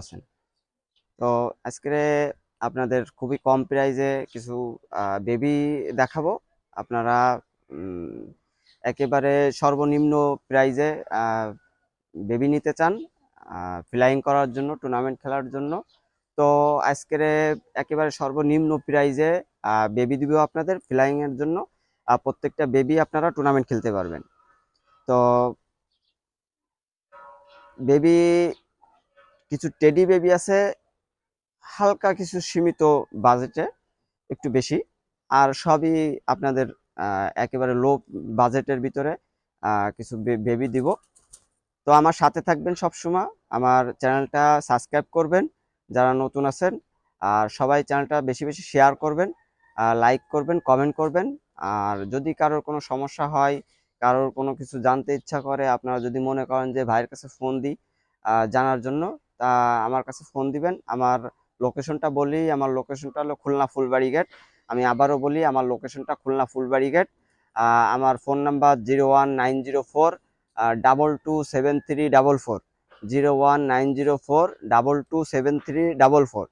আছেন তো আজকে আপনাদের খুবই কম প্রাইজে কিছু বেবি দেখাবো। আপনারা একেবারে সর্বনিম্ন প্রাইজে বেবি নিতে চান ফ্লাইং করার জন্য টুর্নামেন্ট খেলার জন্য। তো আজকের একেবারে সর্বনিম্ন প্রাইজে বেবি দিব আপনাদের ফ্লাইং এর জন্য। প্রত্যেকটা বেবি আপনারা টুর্নামেন্ট খেলতে পারবেন। তো বেবি কিছু টেডি বেবি আছে, হালকা কিছু সীমিত বাজেটে একটু বেশি। আর সবই আপনাদের একেবারে লো বাজেটের ভিতরে কিছু বেবি দিব। তো আমার সাথে থাকবেন সবসময়। আমার চ্যানেলটা সাবস্ক্রাইব করবেন, যারা নতুন আছেন, আর সবাই চ্যানেলটা বেশি বেশি শেয়ার করবেন লাইক করবেন কমেন্ট করবেন। আর যদি কারোর কোনো সমস্যা হয়, কারোর কোনো কিছু জানতে ইচ্ছা করে, আপনারা যদি মনে করেন যে ভাইয়ের কাছে ফোন দিই জানার জন্য তা আমার কাছে ফোন দিবেন। আমার লোকেশনটা বলি, আমার লোকেশনটা হলো খুলনা ফুলবাড়ি গেট আমি আবারও বলি, আমার লোকেশনটা খুলনা ফুলবাড়ি গেট আমার phone number zero one nine zero four double two seven three double four zero one nine zero four double two seven three double four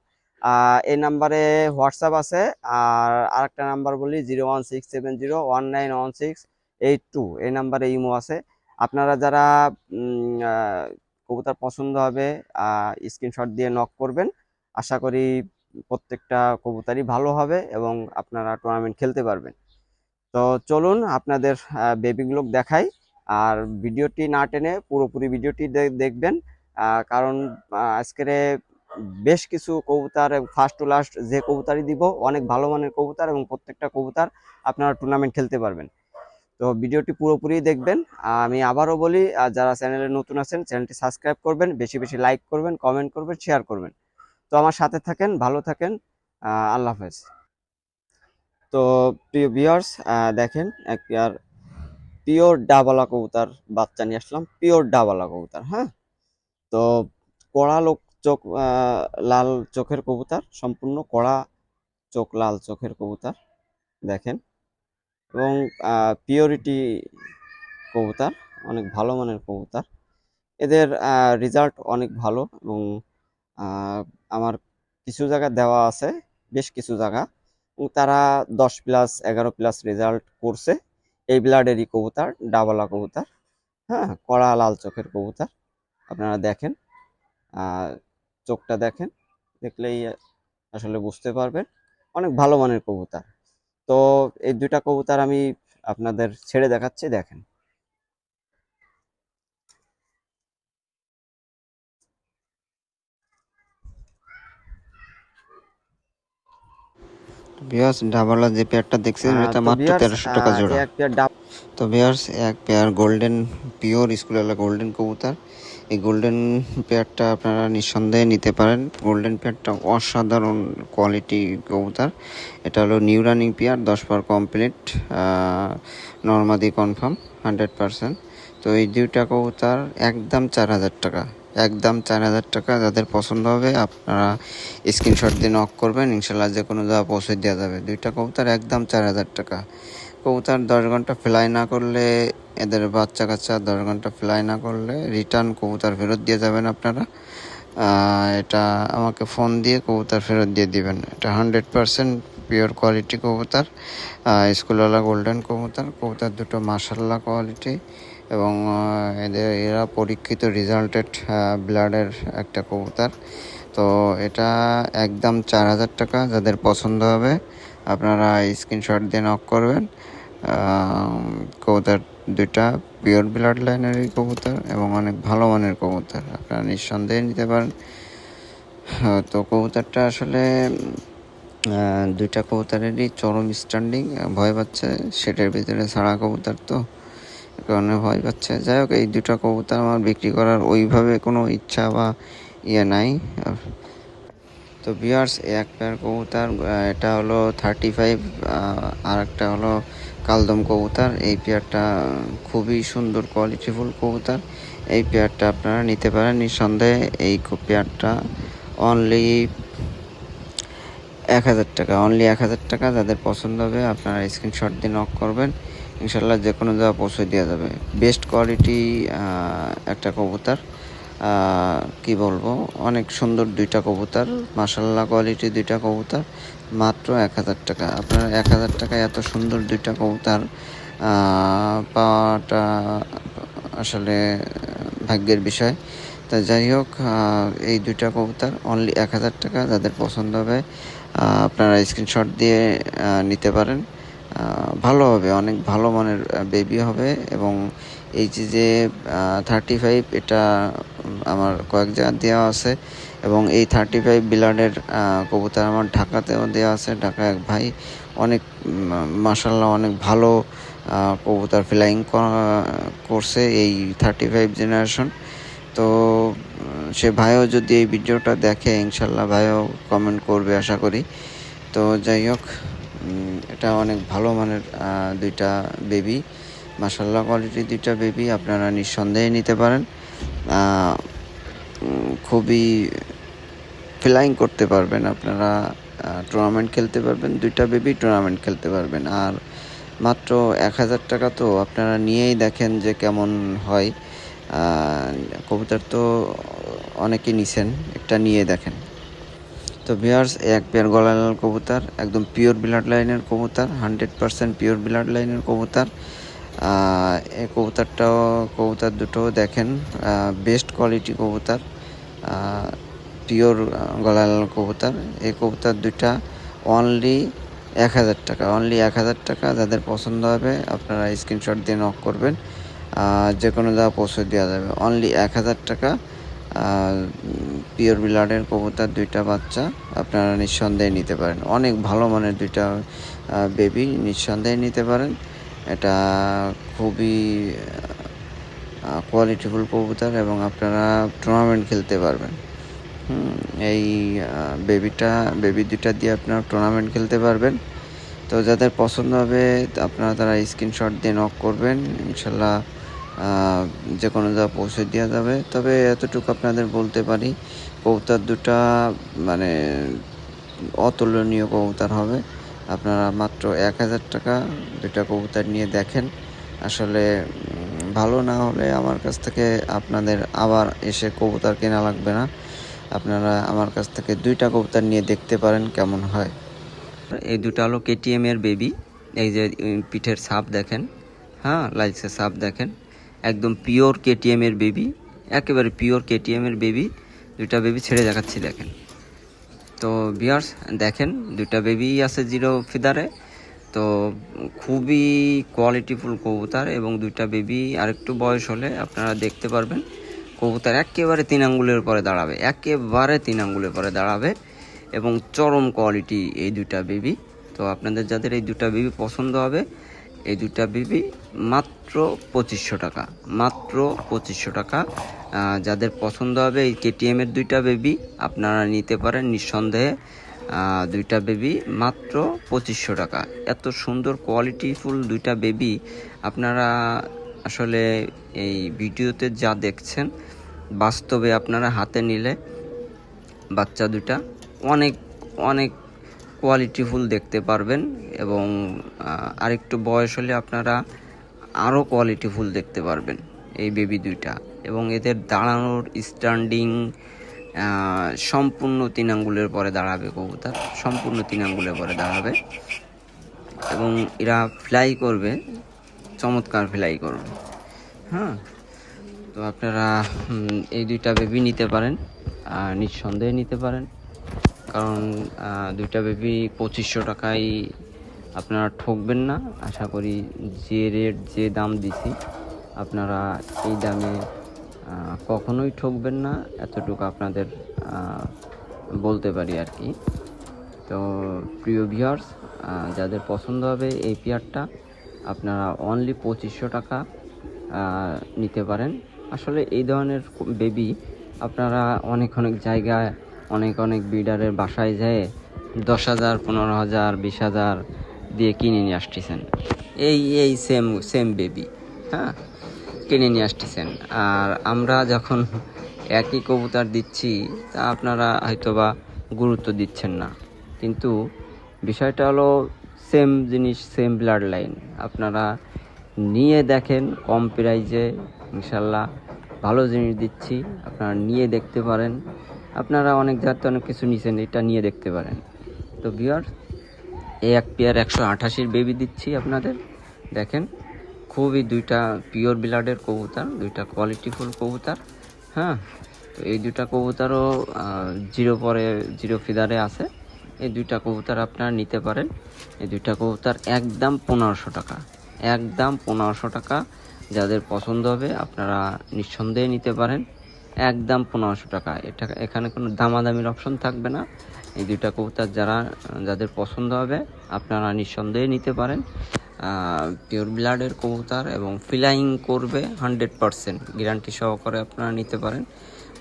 এই নাম্বারে হোয়াটসঅ্যাপ আছে, আর আরেকটা নাম্বার বলি zero one six seven zero one nine one six eight two এই নাম্বারে imo আছে। আপনারা যারা কবুতর পছন্দ হবে স্ক্রিনশট দিয়ে নক করবেন। আশা করি প্রত্যেকটা কবুতরই ভালো হবে এবং আপনারা টুর্নামেন্ট খেলতে পারবেন। তো চলুন আপনাদের বেবিগুলো দেখাই। আর ভিডিওটি না টেনে পুরোপুরি ভিডিওটি দেখবেন। কারণ আজকের বেশ কিছু কবুতর ফার্স্ট টু লাস্ট যে কবুতরই দিব, অনেক ভালো মানের কবুতর এবং প্রত্যেকটা কবুতর আপনারা টুর্নামেন্ট খেলতে পারবেন। তো ভিডিওটি পুরোপুরি দেখবেন। আমি আবারও বলি, আর যারা চ্যানেলে নতুন আছেন, চ্যানেলটি সাবস্ক্রাইব করবেন, বেশি বেশি লাইক করবেন, কমেন্ট করবেন, শেয়ার করবেন। তো আমার সাথে থাকেন, ভালো থাকেন আল্লাহ হাফেজ। তো প্রিয় ভিউয়ার্স দেখেন পেয়ার পিওর ডাবালা কবুতার বাচ্চা নিয়ে আসলাম, পিওর ডাবালা কবুতার হ্যাঁ? তো কড়া লোক চোখ লাল চোখের কবুতার, সম্পূর্ণ কড়া চোখ, লাল চোখের কবুতার, দেখেন। এবং পিওরিটি কবুতর, অনেক ভালো মানের কবুতর। এদের রেজাল্ট অনেক ভালো এবং আমার কিছু জায়গা দেওয়া আছে, বেশ কিছু জায়গা। তারা দশ প্লাস এগারো প্লাস রেজাল্ট করছে, এই ব্লাডেরই কবুতর, ডাবলা কবুতর হ্যাঁ কড়া লাল চোখের কবুতর, আপনারা দেখেন চোখটা দেখেন, দেখলেই আসলে বুঝতে পারবেন। অনেক ভালো মানের কবুতর। তো এই দুইটা কবুতর আমি আপনাদের ছেড়ে দেখাচ্ছি দেখেন। ভিউয়ার্স ডাবলা যে পেয়ারটা দেখছেন এটা তো মাত্র তেরোশো টাকা জোড়া। এক পেয়ার তো ভিউয়ার্স এক পেয়ার গোল্ডেন পিওর স্কুলওয়ালা গোল্ডেন কবুতর। এই গোল্ডেন পেয়ারটা আপনারা নিঃসন্দেহে নিতে পারেন। গোল্ডেন পেয়ারটা অসাধারণ কোয়ালিটি কবুতর। এটা হলো নিউ রানিং পেয়ার দশ পার কমপ্লিট নর্মাদি কনফার্ম হান্ড্রেড পারসেন্ট তো এই দুইটা কবুতর একদম চার হাজার টাকা, একদম চার হাজার টাকা। যাদের পছন্দ হবে আপনারা স্ক্রিনশট দিয়ে নক করবেন, ইনশাল্লাহ যে কোনো জায়গা পৌঁছে দেওয়া যাবে। দুইটা কবুতর একদম চার হাজার টাকা। কবুতর দশ ঘণ্টা ফ্লাই না করলে এদের বাচ্চা কাচ্চা দশ ঘণ্টা ফ্লাই না করলে রিটার্ন কবুতর ফেরত দিয়ে যাবেন আপনারা। এটা আমাকে ফোন দিয়ে কবুতর ফেরত দিয়ে দিবেন। এটা হান্ড্রেড পারসেন্ট পিওর কোয়ালিটি কবুতর। স্কুলওয়ালা গোল্ডেন কবুতর। কবুতর দুটো মাসাল্লা কোয়ালিটি এবং এদের, এরা পরীক্ষিত রেজাল্টেড ব্লাডের একটা কবুতর। তো এটা একদম চার হাজার টাকা যাদের পছন্দ হবে, আপনারা স্ক্রিনশট দিয়ে নক করবেন। কবুতর দুইটা পিওর ব্লাড লাইনেরই কবুতর এবং অনেক ভালো মানের কবুতর। আপনারা নিঃসন্দেহে নিতে পারেন। তো কবুতরটা আসলে দুইটা কবুতরেরই চরম স্ট্যান্ডিং ভয় পাচ্ছে সেটার ভিতরে ছাড়া কবুতর তো কারণে ভয় পাচ্ছে। যাই হোক, এই দুটা কবুতর আমার বিক্রি করার ওইভাবে কোনো ইচ্ছা বা ইয়ে নাই। তো বিয়ার্স এক পেয়ার কবুতর এটা হলো থার্টি ফাইভ আর একটা হলো কালদম কবুতর। এই পেয়ারটা খুবই সুন্দর কোয়ালিটিফুল কবুতর। এই পেয়ারটা আপনারা নিতে পারেন। নিঃসন্দেহে এই পেয়ারটা অনলি এক হাজার টাকা। অনলি এক হাজার টাকা। যাদের পছন্দ হবে আপনারা স্ক্রিনশট দিয়ে নক করবেন। ইনশাল্লাহ যে কোনো জায়গা পৌঁছে দেওয়া যাবে। বেস্ট কোয়ালিটি একটা কবুতর। কি বলব অনেক সুন্দর দুইটা কবুতর মাসাল্লাহ কোয়ালিটি দুইটা কবুতর মাত্র এক হাজার টাকা। আপনার এক হাজার টাকায় এত সুন্দর দুইটা কবুতর পাওয়াটা আসলে ভাগ্যের বিষয়। তা যাই হোক এই দুইটা কবুতর অনলি এক হাজার টাকা যাদের পছন্দ হবে আপনারা স্ক্রিনশট দিয়ে নিতে পারেন। ভালো হবে অনেক ভালো মানের বেবি হবে এবং এই যে থার্টি ফাইভ এটা আমার কয়েক জায়গা দেওয়া আছে। এবং এই থার্টি ফাইভ বিলার্ডের কবুতর আমার ঢাকাতেও দেওয়া আছে। ঢাকা এক ভাই অনেক মাসাল্লাহ অনেক ভালো কবুতর ফ্লাইং করছে এই থার্টি ফাইভ জেনারেশন তো সে ভাইও যদি এই ভিডিওটা দেখে ইনশাল্লাহ ভাইও কমেন্ট করবে আশা করি। তো যাই হোক এটা অনেক ভালো মানের দুইটা বেবি মাসাল্লাহ কোয়ালিটির দুইটা বেবি আপনারা নিঃসন্দেহে নিতে পারেন। খুবই ফ্লাইং করতে পারবেন আপনারা টুর্নামেন্ট খেলতে পারবেন, দুইটা বেবি টুর্নামেন্ট খেলতে পারবেন। আর মাত্র এক হাজার টাকা তো আপনারা নিয়েই দেখেন যে কেমন হয়। কবুতর তো অনেকে নিছেন, একটা নিয়ে দেখেন। তো ভিউয়ার্স এক পেয়ার গলা লাল কবুতর, একদম পিওর ব্লাড লাইনের কবুতর হান্ড্রেড পার্সেন্ট পিওর ব্লাড লাইনের কবুতর। এই কবুতরটাও, কবুতর দুটো দেখেন বেস্ট কোয়ালিটি কবুতর পিওর গলা লাল কবুতর। এই কবুতর দুইটা অনলি এক হাজার টাকা অনলি এক হাজার টাকা। যাদের পছন্দ হবে, আপনারা স্ক্রিনশট দিয়ে নক করবেন। যে কোনো জায়গা পৌঁছে দেওয়া যাবে। অনলি এক হাজার টাকা। পিওর বিলার্ডের কবুতর দুইটা বাচ্চা আপনারা নিঃসন্দেহে নিতে পারেন। অনেক ভালো মানের দুইটা বেবি নিঃসন্দেহে নিতে পারেন। এটা খুবই কোয়ালিটিফুল কবুতর এবং আপনারা টুর্নামেন্ট খেলতে পারবেন। এই বেবিটা বেবি দুটা দিয়ে আপনারা টুর্নামেন্ট খেলতে পারবেন। তো যাদের পছন্দ হবে, আপনারা তারা স্ক্রিনশট দিয়ে নক করবেন। ইনশাল্লাহ যে কোনো জায়গা পৌঁছে দেওয়া যাবে। তবে এতটুকু আপনাদের বলতে পারি, কবুতর দুটা মানে অতুলনীয় কবুতর হবে। আপনারা মাত্র এক হাজার টাকা দুটা কবুতর নিয়ে দেখেন। আসলে ভালো না হলে আমার কাছ থেকে আপনাদের আবার এসে কবুতর কেনা লাগবে না। আপনারা আমার কাছ থেকে দুইটা কবুতর নিয়ে দেখতে পারেন কেমন হয়। এই দুটো হলো কেটিএম এর বেবি এই যে পিঠের সাপ দেখেন। হ্যাঁ লাইসে সাপ দেখেন। একদম পিওর কেটিএম এর বেবি একেবারে পিওর কেটিএম এর বেবি দুইটা বেবি ছেড়ে দেখাচ্ছি দেখেন। তো বিয়ার্স দেখেন, দুইটা বেবি আছে জিরো ফিদারে তো খুবই কোয়ালিটিফুল কবুতর এবং দুইটা বেবি আরেকটু বয়স হলে আপনারা দেখতে পারবেন। কবুতর একেবারে তিন আঙ্গুলের পরে দাঁড়াবে, একেবারে তিন আঙ্গুলের পরে দাঁড়াবে এবং চরম কোয়ালিটি এই দুইটা বেবি তো আপনাদের যাদের এই দুটা বেবি পছন্দ হবে, এই দুটা বেবি মাত্র পঁচিশশো টাকা, মাত্র পঁচিশশো টাকা। যাদের পছন্দ হবে এই কেটিএমের দুইটা বেবি আপনারা নিতে পারেন নিঃসন্দেহে। দুইটা বেবি মাত্র পঁচিশশো টাকা। এত সুন্দর কোয়ালিটিফুল দুইটা বেবি আপনারা আসলে এই ভিডিওতে যা দেখছেন, বাস্তবে আপনারা হাতে নিলে বাচ্চা দুটা অনেক অনেক কোয়ালিটিফুল দেখতে পারবেন এবং আরেকটু বয়স হলে আপনারা আরও কোয়ালিটিফুল দেখতে পারবেন এই বেবি দুইটা এবং এদের দাঁড়ানোর স্ট্যান্ডিং সম্পূর্ণ তিন আঙ্গুলের পরে দাঁড়াবে কবুতর। সম্পূর্ণ তিন আঙ্গুলের পরে দাঁড়াবে। এবং এরা ফ্লাই করবে। চমৎকার ফ্লাই করবে। হ্যাঁ? তো আপনারা এই দুইটা বেবি নিতে পারেন। নিঃসন্দেহে নিতে পারেন। কারণ দুইটা বেবি পঁচিশশো টাকায় আপনারা ঠকবেন না। আশা করি যে রেট যে দাম দিছি, আপনারা এই দামে কখনোই ঠকবেন না, এতটুকু আপনাদের বলতে পারি আর কি। তো প্রিয় ভিউয়ার্স যাদের পছন্দ হবে এই পেয়ারটা আপনারা অনলি পঁচিশশো টাকা নিতে পারেন। আসলে এই ধরনের বেবি আপনারা অনেক অনেক জায়গায়, অনেক অনেক বিডারের বাসায় যেয়ে দশ হাজার, পনেরো হাজার, বিশ হাজার দিয়ে কিনে নিয়ে আসতেছেন। এই এই সেম সেম বেবি হ্যাঁ? কিনে নিয়ে আসতেছেন। আর আমরা যখন একই কবুতর দিচ্ছি, তা আপনারা হয়তোবা গুরুত্ব দিচ্ছেন না। কিন্তু বিষয়টা হলো সেম জিনিস সেম ব্লাড লাইন আপনারা নিয়ে দেখেন, কম প্রাইজে ইনশাল্লাহ ভালো জিনিস দিচ্ছি। আপনারা নিয়ে দেখতে পারেন। আপনারা অনেক জায়গাতে অনেক কিছু নিছেন, এটা নিয়ে দেখতে পারেন। তো বিয়ার এই এক পেয়ার একশো আঠাশির বেবি দিচ্ছি আপনাদের। দেখেন। খুবই দুইটা পিওর ব্লাডের কবুতর, দুইটা কোয়ালিটিফুল কবুতর হ্যাঁ? তো এই দুইটা কবুতরও জিরো পরে জিরো ফিদারে আছে। এই দুইটা কবুতর আপনারা নিতে পারেন। এই দুইটা কবুতর একদম পনেরোশো টাকা। একদম পনেরোশো টাকা। যাদের পছন্দ হবে, আপনারা নিঃসন্দেহে নিতে পারেন। একদম পনেরোশো টাকা। এটা এখানে কোনো দামাদামির অপশন থাকবে না। এই দুইটা কবুতর যারা, যাদের পছন্দ হবে, আপনারা নিঃসন্দেহে নিতে পারেন। পিওর ব্লাডের কবুতর এবং ফিলাইং করবে হান্ড্রেড পারসেন্ট। গ্যারান্টি সহকারে আপনারা নিতে পারেন।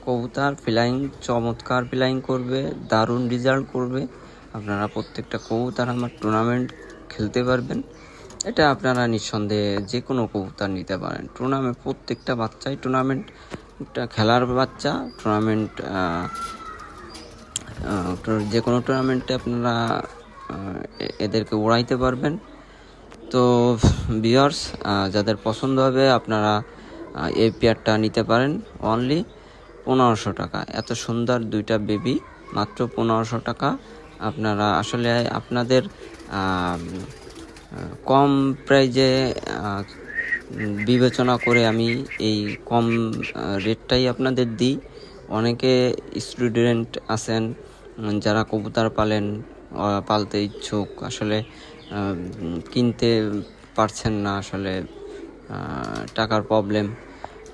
কবুতর ফিলাইং চমৎকার ফিলাইং করবে, দারুণ রেজাল্ট করবে। আপনারা প্রত্যেকটা কবুতর আমার টুর্নামেন্ট খেলতে পারবেন। এটা আপনারা নিঃসন্দেহে যে কোনো কবুতর নিতে পারেন। টুর্নামেন্ট প্রত্যেকটা বাচ্চাই টুর্নামেন্ট খেলার বাচ্চা। টুর্নামেন্ট যে কোনো টুর্নামেন্টে আপনারা এদেরকে উড়াইতে পারবেন। তো বিয়ার্স যাদের পছন্দ হবে, আপনারা এই পেয়ারটা নিতে পারেন অনলি পনেরোশো টাকা। এত সুন্দর দুইটা বেবি মাত্র পনেরোশো টাকা। আপনারা আসলে আপনাদের কম প্রাইজে বিবেচনা করে আমি এই কম রেটটাই আপনাদের দিই। অনেকে স্টুডেন্ট আছেন যারা কবুতর পালেন পালতে ইচ্ছুক, আসলে কিনতে পারছেন না আসলে টাকার প্রবলেম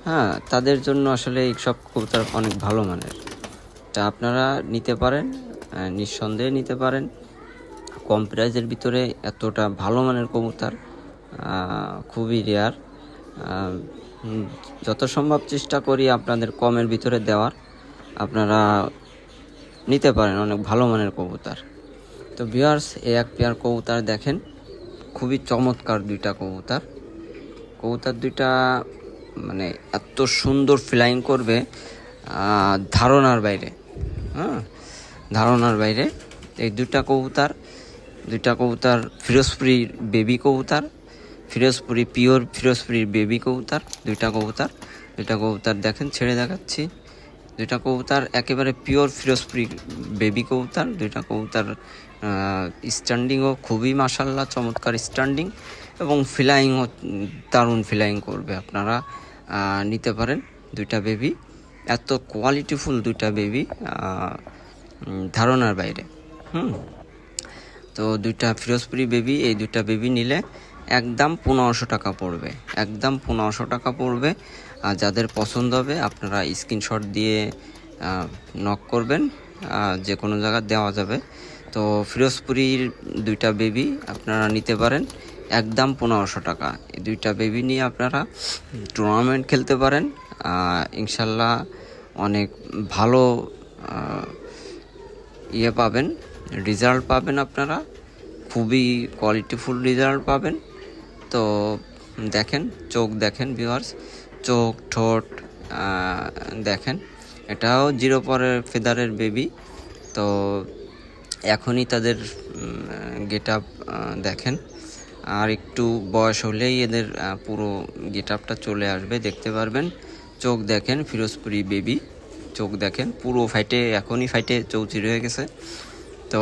হ্যাঁ তাদের জন্য আসলে এই সব কবুতর অনেক ভালো মানের। তা আপনারা নিতে পারেন নিঃসন্দেহে নিতে পারেন। কম প্রাইজের ভিতরে এতটা ভালো মানের কবুতর খুবই রেয়ার যত সম্ভব চেষ্টা করি আপনাদের কমের ভিতরে দেওয়ার। আপনারা নিতে পারেন, অনেক ভালো মানের কবুতর। তো ভিউয়ার্স এই এক পেয়ার কবুতর দেখেন, খুবই চমৎকার দুইটা কবুতর। কবুতর দুইটা মানে এত সুন্দর ফ্লাইং করবে ধারণার বাইরে হ্যাঁ? ধারণার বাইরে। এই দুইটা কবুতর দুইটা কবুতর ফিরোজপুরির বেবি কবুতর, ফিরোজপুরি পিওর ফিরোজপুরির বেবি কবুতর, দুইটা কবুতর। দুইটা কবুতর দেখেন, ছেড়ে দেখাচ্ছি। দুইটা কবুতর একেবারে পিওর ফিরোজপুরি বেবি কবুতর, দুইটা কবুতর স্ট্যান্ডিংও খুবই মাসাল্লাহ চমৎকার স্ট্যান্ডিং এবং ফ্লাইংও দারুণ ফ্লাইং করবে আপনারা নিতে পারেন দুইটা বেবি এত কোয়ালিটিফুল দুইটা বেবি ধারণার বাইরে। হুম। তো দুইটা ফিরোজপুরি বেবি এই দুইটা বেবি নিলে একদম পনেরোশো টাকা পড়বে, একদম পনেরোশো টাকা পড়বে। যাদের পছন্দ হবে, আপনারা স্ক্রিনশট দিয়ে নক করবেন যে কোনো জায়গায় দেওয়া যাবে। তো ফিরোজপুরির দুইটা বেবি আপনারা নিতে পারেন, একদম পনেরোশো টাকা। এই দুইটা বেবি নিয়ে আপনারা টুর্নামেন্ট খেলতে পারেন ইনশাল্লাহ অনেক ভালো ইয়ে পাবেন রেজাল্ট পাবেন আপনারা, খুবই কোয়ালিটিফুল রেজাল্ট পাবেন। তো দেখেন, চোখ দেখেন ভিউয়ার্স চোখ, ঠোঁট দেখেন। এটাও জিরো পরের ফেদারের বেবি তো এখনই তাদের গেট আপ দেখেন। আর একটু বয়স হলেই এদের পুরো গেট আপটা চলে আসবে, দেখতে পারবেন। চোখ দেখেন, ফিরোজপুরি বেবি চোখ দেখেন। পুরো ফাইটে এখনই ফাইটে চৌচির হয়ে গেছে। তো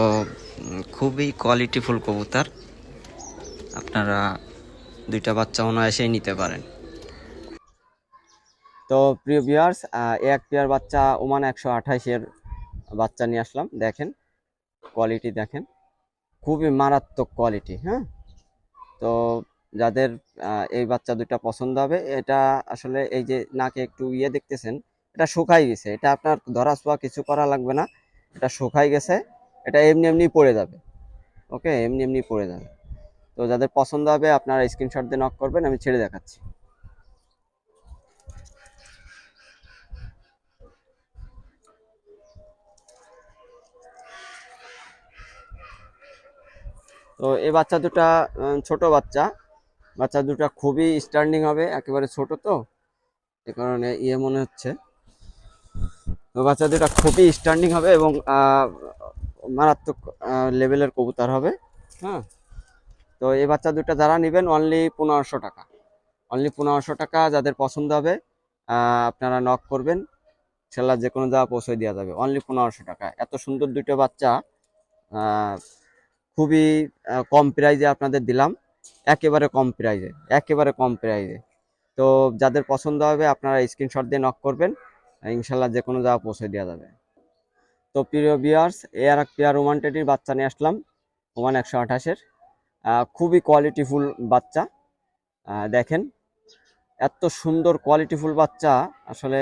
খুবই কোয়ালিটিফুল কবুতর। আপনারা দুইটা বাচ্চা অনায়াসেই নিতে পারেন। তো প্রিয় ভিউয়ার্স এক পেয়ার বাচ্চা ওমান একশো আঠাইশের বাচ্চা নিয়ে আসলাম, দেখেন কোয়ালিটি দেখেন, খুবই মারাত্মক কোয়ালিটি হ্যাঁ? তো যাদের এই বাচ্চা দুটা পছন্দ হবে, এটা আসলে এই যে নাকে একটু ইয়ে দেখতেছেন, এটা শুকাই গেছে, এটা আপনার ধরা ছোঁয়া কিছু করা লাগবে না, এটা শুকাই গেছে, এটা এমনি এমনি পড়ে যাবে ওকে এমনি এমনি পড়ে যাবে। তো যাদের পছন্দ হবে, আপনারা স্ক্রিনশট দিয়ে নক করবেন, আমি ছেড়ে দেখাচ্ছি। তো এই বাচ্চা দুটা ছোট বাচ্চা। বাচ্চা দুটা খুবই স্ট্যান্ডিং হবে, একেবারে ছোট তো। এ কারণে ইয়ে মনে হচ্ছে। তো বাচ্চা দুটা খুবই স্ট্যান্ডিং হবে এবং মারাত্মক লেভেলের কবুতর হবে হ্যাঁ। তো এই বাচ্চা দুটা যারা নেবেন অনলি পনেরোশো টাকা। অনলি পনেরোশো টাকা যাদের পছন্দ হবে আপনারা নক করবেন। ইনশাল্লাহ যে কোনো জায়গা পৌঁছে দেওয়া যাবে। অনলি পনেরোশো টাকা। এত সুন্দর দুটো বাচ্চা খুবই কম প্রাইজে আপনাদের দিলাম। একেবারে কম প্রাইজে একেবারে কম প্রাইজে তো যাদের পছন্দ হবে আপনারা স্ক্রিনশট দিয়ে নক করবেন। ইনশাল্লাহ যে কোনো জায়গা পৌঁছে দেওয়া যাবে। তো প্রিয় বিয়ার্স এ আর এক পেয়ার ওমান টেডির বাচ্চা নিয়ে আসলাম ওমান একশো আঠাশের। খুবই কোয়ালিটিফুল বাচ্চা। দেখেন, এত সুন্দর কোয়ালিটিফুল বাচ্চা। আসলে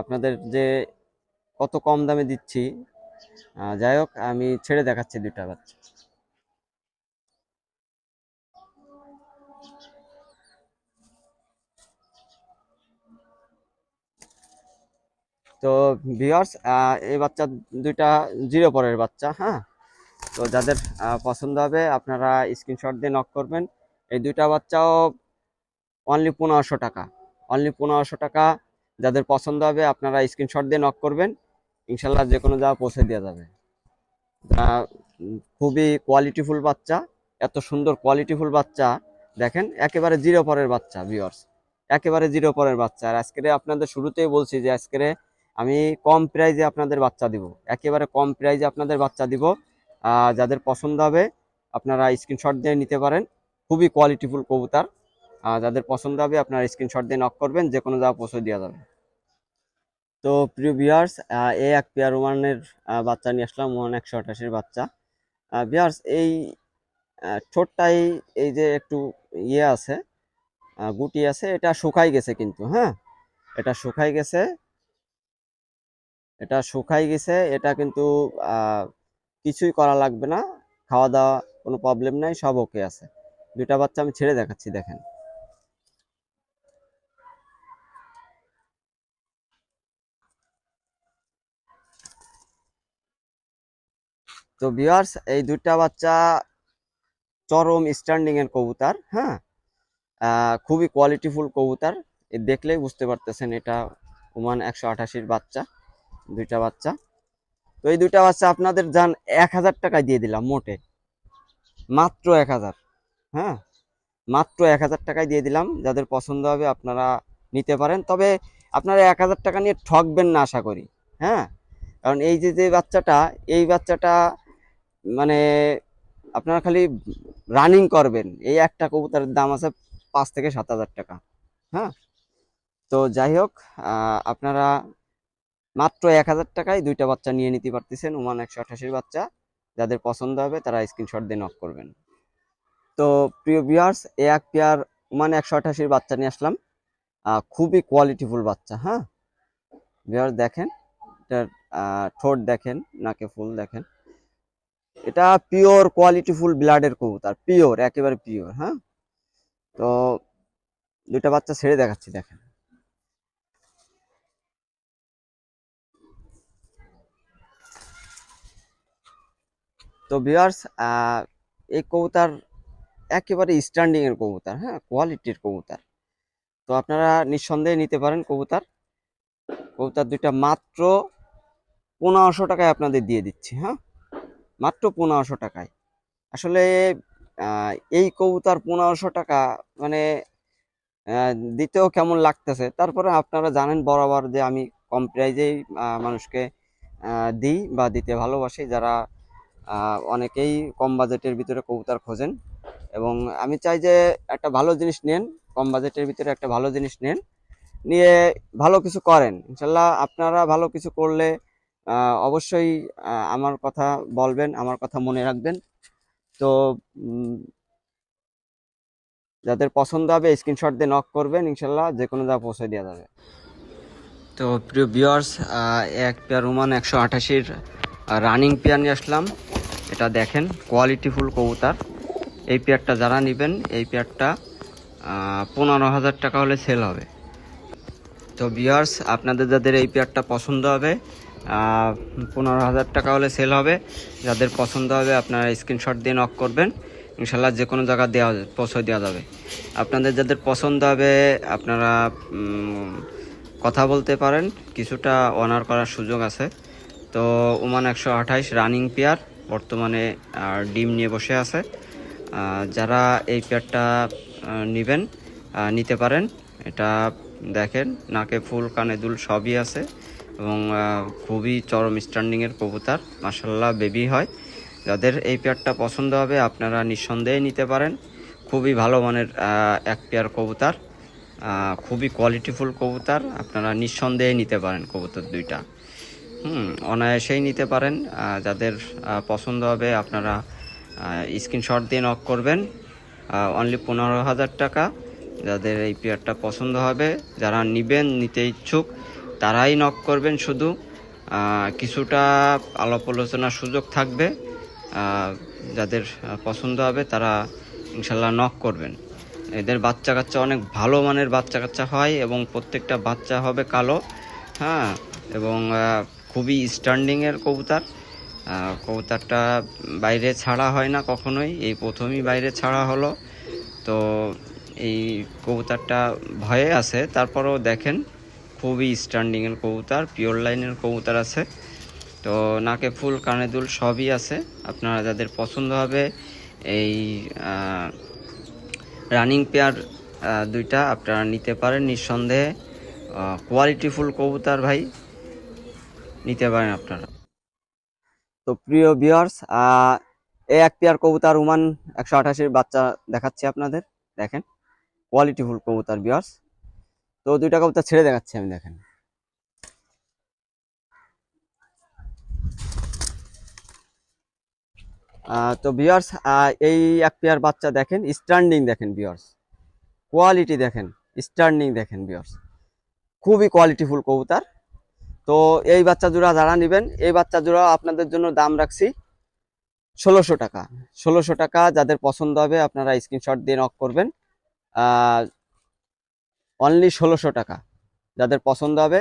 আপনাদের যে কত কম দামে দিচ্ছি যাই হোক, আমি ছেড়ে দেখাচ্ছি দুইটা বাচ্চা। তো ভিউয়ার্স এই বাচ্চা দুইটা জিরো পরের বাচ্চা হ্যাঁ? তো যাদের পছন্দ হবে, আপনারা স্ক্রিনশট দিয়ে নক করবেন। এই দুইটা বাচ্চাও অনলি পনেরোশো টাকা। অনলি পনেরোশো টাকা, যাদের পছন্দ হবে, আপনারা স্ক্রিনশট দিয়ে নক করবেন। ইনশাল্লাহ যে কোনো জায়গা পৌঁছে দেওয়া যাবে। খুবই কোয়ালিটিফুল বাচ্চা, এত সুন্দর কোয়ালিটিফুল বাচ্চা, দেখেন, একেবারে জিরো পরের বাচ্চা ভিউয়ার্স একেবারে জিরো পরের বাচ্চা। আর আজকেরে আপনাদের শুরুতেই বলছি যে, আজকেরে আমি কম প্রাইজে আপনাদের বাচ্চা দিব। একেবারে কম প্রাইজে আপনাদের বাচ্চা দিব। যাদের পছন্দ হবে, আপনারা স্ক্রিনশট দিয়ে নিতে পারেন। খুবই কোয়ালিটিফুল কবুতার। যাদের পছন্দ হবে, আপনারা স্ক্রিনশট দিয়ে নক করবেন। যে কোনো জায়গা পৌঁছে দেওয়া যাবে। তো প্রিয় বিয়ার্স এই এক পেয়ার ওমানের আহ, বাচ্চা নিয়ে আসলাম ওয়ান একশো আঠাশের বাচ্চা। বিয়ার্স এই ঠোঁটটাই এই যে একটু ইয়ে আছে গুটি আছে এটা শুকাই গেছে কিন্তু হ্যাঁ? এটা শুকাই গেছে এটা শুকাই গেছে এটা কিন্তু কিছুই করা লাগবে না খাওয়া দাওয়া কোনো প্রবলেম নাই সব ওকে আছে। দুইটা বাচ্চা আমি ছেড়ে দেখাচ্ছি দেখেন। তো ভিউয়ার্স এই দুইটা বাচ্চা চরম স্ট্যান্ডিং এর কবুতর হ্যাঁ? খুবই কোয়ালিটিফুল কবুতর। দেখলেই বুঝতে পারতেছেন এটা ওমান একশো আঠাশির বাচ্চা, দুইটা বাচ্চা। তো এই দুইটা বাচ্চা আপনাদের যান এক হাজার টাকায় দিয়ে দিলাম মোটে। মাত্র এক হাজার হ্যাঁ? মাত্র এক হাজার টাকায় দিয়ে দিলাম। যাদের পছন্দ হবে আপনারা নিতে পারেন। তবে আপনারা এক হাজার টাকা নিয়ে ঠকবেন না আশা করি হ্যাঁ? কারণ এই যে যে বাচ্চাটা, এই বাচ্চাটা মানে আপনারা খালি রানিং করবেন। এই একটা কবুতরের দাম আছে পাঁচ থেকে সাত হাজার টাকা। হ্যাঁ? তো যাই হোক আপনারা মাত্র এক হাজার টাকায় দুইটা বাচ্চা নিয়ে নিতে পারতেছেন, ওমান একশো আঠাশির বাচ্চা। যাদের পছন্দ হবে, তারা স্ক্রিনশট দিয়ে নক করবেন। তো প্রিয় বিয়ার্স এ এক পেয়ার ওমান একশো আঠাশির বাচ্চা নিয়ে আসলাম। খুবই কোয়ালিটিফুল বাচ্চা হ্যাঁ? ভিউয়ার্স দেখেন, এটার ঠোঁট দেখেন, নাকে ফুল দেখেন। এটা পিওর কোয়ালিটিফুল ব্লাডের কবুতর পিওর একেবারে পিওর হ্যাঁ? তো দুইটা বাচ্চা ছেড়ে দেখাচ্ছি, দেখেন। তো ভিউয়ার্স এই কবুতর একেবারে স্ট্যান্ডিং এর কবুতর হ্যাঁ? কোয়ালিটির কবুতর। তো আপনারা নিঃসন্দেহে নিতে পারেন কবুতর। কবুতর দুইটা মাত্র পনেরোশো টাকায় আপনাদের দিয়ে দিচ্ছি হ্যাঁ? মাত্র পনেরোশো টাকায়। আসলে এই কবুতর পনেরোশো টাকা মানে দিতেও কেমন লাগতেছে? তারপরে আপনারা জানেন বরাবর যে আমি কম প্রাইজেই মানুষকে দিই বা দিতে ভালোবাসি। যারা অনেকেই কম বাজেটের ভিতরে কবুতর খোঁজেন এবং আমি চাই যে একটা ভালো জিনিস নেন, কম বাজেটের ভিতরে একটা ভালো জিনিস নেন, নিয়ে ভালো কিছু করেন। ইনশাল্লাহ আপনারা ভালো কিছু করলে অবশ্যই আমার কথা বলবেন, আমার কথা মনে রাখবেন। তো যাদের পছন্দ হবে স্ক্রিনশট দিয়ে নক করবেন, ইনশাল্লাহ যে কোনো জায়গায় পৌঁছে দেওয়া যাবে। তো, প্রিয় ভিউয়ার্স এক পেয়ার রোমান একশো আঠাশির রানিং পেয়ার নিয়ে আসলাম। এটা দেখেন কোয়ালিটিফুল কবুতার। এই পেয়ারটা যারা নেবেন, এই পেয়ারটা পনেরো হাজার টাকা হলে সেল হবে। তো ভিউয়ার্স আপনাদের যাদের এই পেয়ারটা পছন্দ হবে পনেরো হাজার টাকা হলে সেল হবে। যাদের পছন্দ হবে, আপনারা স্ক্রিনশট দিয়ে নক করবেন। ইনশাল্লাহ যে কোনো জায়গা দেওয়া, পৌঁছে দেওয়া যাবে। আপনাদের যাদের পছন্দ হবে, আপনারা কথা বলতে পারেন। কিছুটা অনার করার সুযোগ আছে। তো ওমান একশো আঠাইশ রানিং পেয়ার বর্তমানে ডিম নিয়ে বসে আছে। যারা এই পেয়ারটা নেবেন নিতে পারেন। এটা দেখেন, নাকে ফুল, কানে দুল সবই আছে। এবং খুবই চরম স্ট্যান্ডিংয়ের কবুতর। মাসাল্লাহ বেবি হয়। যাদের এই পেয়ারটা পছন্দ হবে, আপনারা নিঃসন্দেহে নিতে পারেন। খুবই ভালো মানের এক পেয়ার কবুতর। খুবই কোয়ালিটিফুল কবুতর। আপনারা নিঃসন্দেহে নিতে পারেন কবুতর দুইটা। হুম, অনায়াসেই নিতে পারেন। যাদের পছন্দ হবে, আপনারা স্ক্রিনশট দিয়ে নক করবেন। অনলি পনেরো হাজার টাকা। যাদের এই পেয়ারটা পছন্দ হবে, যারা নিবেন, নিতে ইচ্ছুক তারাই নক করবেন শুধু। কিছুটা আলাপ আলোচনার সুযোগ থাকবে। যাদের পছন্দ হবে তারা ইনশাল্লাহ নক করবেন। এদের বাচ্চা কাচ্চা অনেক ভালো মানের বাচ্চা কাচ্চা হয় এবং প্রত্যেকটা বাচ্চা হবে কালো হ্যাঁ? এবং খুবই স্ট্যান্ডিংয়ের কবুতর। কবুতরটা বাইরে ছাড়া হয় না কখনোই। এই প্রথমই বাইরে ছাড়া হলো। তো এই কবুতরটা ভয়ে আছে। তারপরেও দেখেন খুবই স্ট্যান্ডিংয়ের কবুতর পিওর লাইনের কবুতর আছে। তো নাকে ফুল, কানে দুল সবই আছে। আপনারা যাদের পছন্দ হবে, এই রানিং পেয়ার দুইটা আপনারা নিতে পারেন নিঃসন্দেহে। কোয়ালিটিফুল কবুতর ভাই, নিতে পারেন আপনারা। তো প্রিয় ভিউয়ার্স এই এক পেয়ার কবুতর উমান একশো আঠাশির বাচ্চা দেখাচ্ছি আপনাদের। দেখেন কোয়ালিটিফুল কবুতর ভিউয়ার্স তো দুইটা কবুতর ছেড়ে দেখাচ্ছি আমি, দেখেন। তো ভিউয়ার্স এই এক পেয়ার বাচ্চা দেখেন স্ট্যান্ডিং দেখেন ভিউয়ার্স কোয়ালিটি দেখেন স্ট্যান্ডিং দেখেন ভিউয়ার্স খুবই কোয়ালিটিফুল কবুতর। তো এই বাচ্চা জোড়া যারা নেবেন, এই বাচ্চা জোড়া আপনাদের জন্য দাম রাখছি ষোলোশো টাকা। ষোলোশো টাকা যাদের পছন্দ হবে, আপনারা স্ক্রিনশট দিয়ে নক করবেন। অনলি ষোলোশো টাকা। যাদের পছন্দ হবে,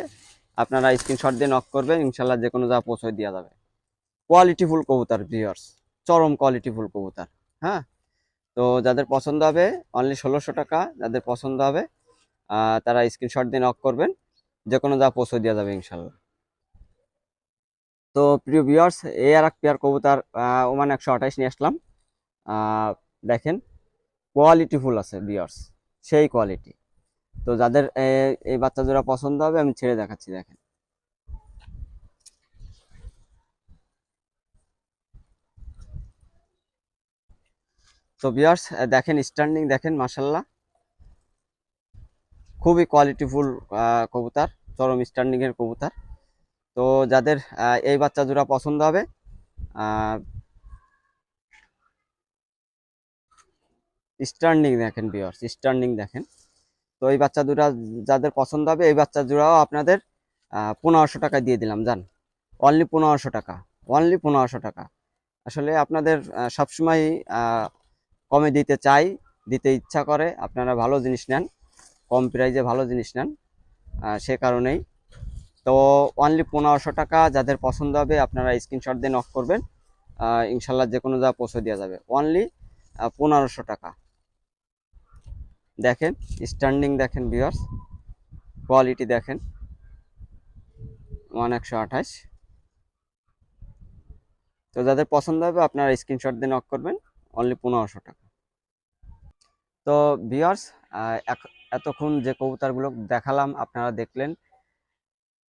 আপনারা স্ক্রিনশট দিয়ে নক করবেন, ইনশাল্লাহ যে কোনো যা পৌঁছে দেওয়া যাবে। কোয়ালিটিফুল কবুতর ভিউয়ার্স চরম কোয়ালিটিফুল কবুতর হ্যাঁ? তো যাদের পছন্দ হবে অনলি ষোলোশো টাকা, যাদের পছন্দ হবে তারা স্ক্রিনশট দিয়ে নক করবেন যে কোনো যা পৌঁছে দেওয়া যাবে, ইনশাল্লাহ। তো প্রিয় ভিউয়ার্স এই আর এক পেয়ার কবুতর ওমান একশো আঠাইশ নিয়ে আসলাম। দেখেন কোয়ালিটিফুল আছে ভিউয়ার্স সেই কোয়ালিটি তো যাদের এই বাচ্চা জোড়া পছন্দ হবে, আমি ছেড়ে দেখাচ্ছি, দেখেন। তো বিয়ার্স দেখেন স্ট্যান্ডিং দেখেন মাসাল্লাহ খুবই কোয়ালিটিফুল কবুতর, চরম স্ট্যান্ডিং এর কবুতর। তো যাদের এই বাচ্চা জোড়া পছন্দ হবে স্ট্যান্ডিং দেখেন বিয়ার্স স্ট্যান্ডিং দেখেন। তো এই বাচ্চা দুটা যাদের পছন্দ হবে, এই বাচ্চা জোড়াও আপনাদের পনেরোশো টাকা দিয়ে দিলাম, জান। অনলি পনেরোশো টাকা অনলি পনেরোশো টাকা। আসলে আপনাদের সবসময় কমে দিতে চাই, দিতে ইচ্ছা করে, আপনারা ভালো জিনিস নেন, কম প্রাইজে ভালো জিনিস নেন সে কারণেই। তো অনলি পনেরোশো টাকা যাদের পছন্দ হবে, আপনারা স্ক্রিনশট দিয়ে নক করবেন ইনশাল্লাহ যে কোনো যা পৌঁছে দেওয়া যাবে। অনলি পনেরোশো টাকা। দেখেন স্ট্যান্ডিং দেখেন ভিউয়ার্স কোয়ালিটি দেখেন ওয়ান একশো আঠাশ। তো যাদের পছন্দ হবে, আপনারা স্ক্রিনশট দিয়ে নক করবেন অনলি পনেরোশো টাকা। তো ভিউয়ার্স এতক্ষণ যে কবুতরগুলো দেখালাম, আপনারা দেখলেন,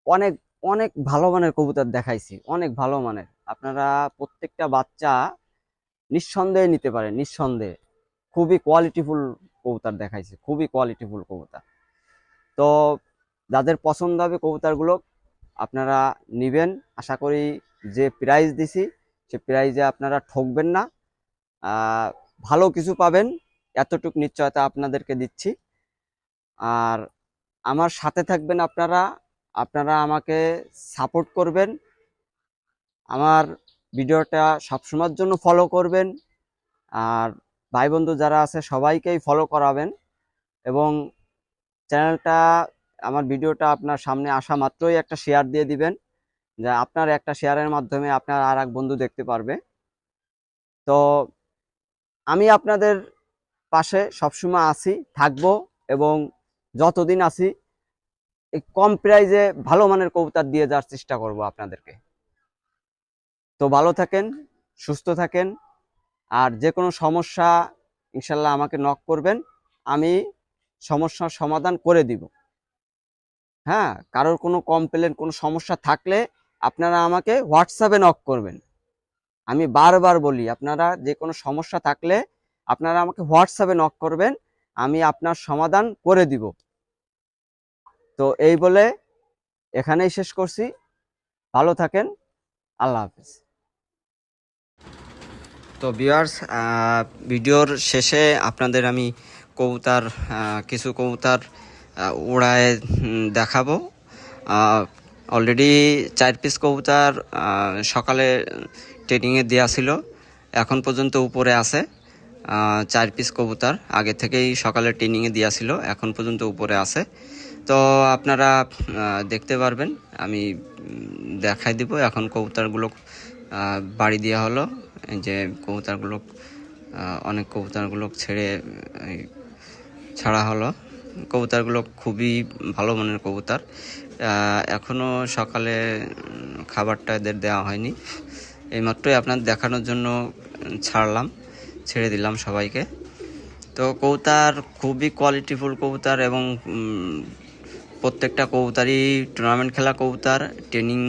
অনেক অনেক ভালো মানের কবুতর দেখাইছি, অনেক ভালো মানের। আপনারা প্রত্যেকটা বাচ্চা নিঃসন্দেহে নিতে পারেন, নিঃসন্দেহে। খুবই কোয়ালিটিফুল কবুতর দেখাইছে, খুবই কোয়ালিটিফুল কবুতর। তো যাদের পছন্দ হবে কবুতরগুলো আপনারা নিবেন। আশা করি যে প্রাইজ দিছি, সে প্রাইজে আপনারা ঠকবেন না। ভালো কিছু পাবেন, এতটুক নিশ্চয়তা আপনাদেরকে দিচ্ছি। আর আমার সাথে থাকবেন আপনারা আপনারা আমাকে সাপোর্ট করবেন। আমার ভিডিওটা সবসময়ের জন্য ফলো করবেন। আর ভাই বন্ধু যারা আছে, সবাইকেই ফলো করাবেন এবং চ্যানেলটা, আমার ভিডিওটা আপনার সামনে আসা মাত্রই একটা শেয়ার দিয়ে দিবেন, যা আপনার একটা শেয়ারের মাধ্যমে আপনার আর এক বন্ধু দেখতে পারবে। তো আমি আপনাদের পাশে সবসময় আছি, থাকব এবং যতদিন আছি, এই কম প্রাইজে ভালো মানের কবুতর দিয়ে যাওয়ার চেষ্টা করব আপনাদেরকে। তো ভালো থাকেন, সুস্থ থাকেন আর যে কোনো সমস্যা ইনশাল্লাহ আমাকে নক করবেন, আমি সমস্যার সমাধান করে দিব। হ্যাঁ কারোর কোনো কমপ্লেন কোনো সমস্যা থাকলে আপনারা আমাকে হোয়াটসঅ্যাপে নক করবেন। আমি বারবার বলি, আপনারা যে কোনো সমস্যা থাকলে আপনারা আমাকে হোয়াটসঅ্যাপে নক করবেন, আমি আপনার সমাধান করে দিব। তো এই বলে এখানেই শেষ করছি। ভালো থাকেন, আল্লাহ হাফিজ। তো ভিউয়ার্স ভিডিওর শেষে আপনাদের আমি কবুতার কিছু কবুতার উড়ায় দেখাবো। অলরেডি চার পিস কবুতার সকালে ট্রেনিংয়ে দেওয়া ছিল, এখন পর্যন্ত উপরে আছে চার পিস কবুতার। আগে থেকেই সকালে ট্রেনিংয়ে দেওয়া ছিল, এখন পর্যন্ত উপরে আছে। তো আপনারা দেখতে পারবেন, আমি দেখাই দিব এখন কবুতরগুলো বাড়ি দেওয়া হলো যে কবুতরগুলো অনেক কবুতরগুলো ছেড়ে ছাড়া হলো। কবুতরগুলো খুবই ভালো মানের কবুতর। এখনও সকালে খাবারটা এদের দেওয়া হয়নি। এইমাত্রই আপনার দেখানোর জন্য ছাড়লাম, ছেড়ে দিলাম সবাইকে। তো কবুতর খুবই কোয়ালিটিফুল কবুতর এবং প্রত্যেকটা কবুতরই টুর্নামেন্ট খেলা কবুতর ট্রেনিং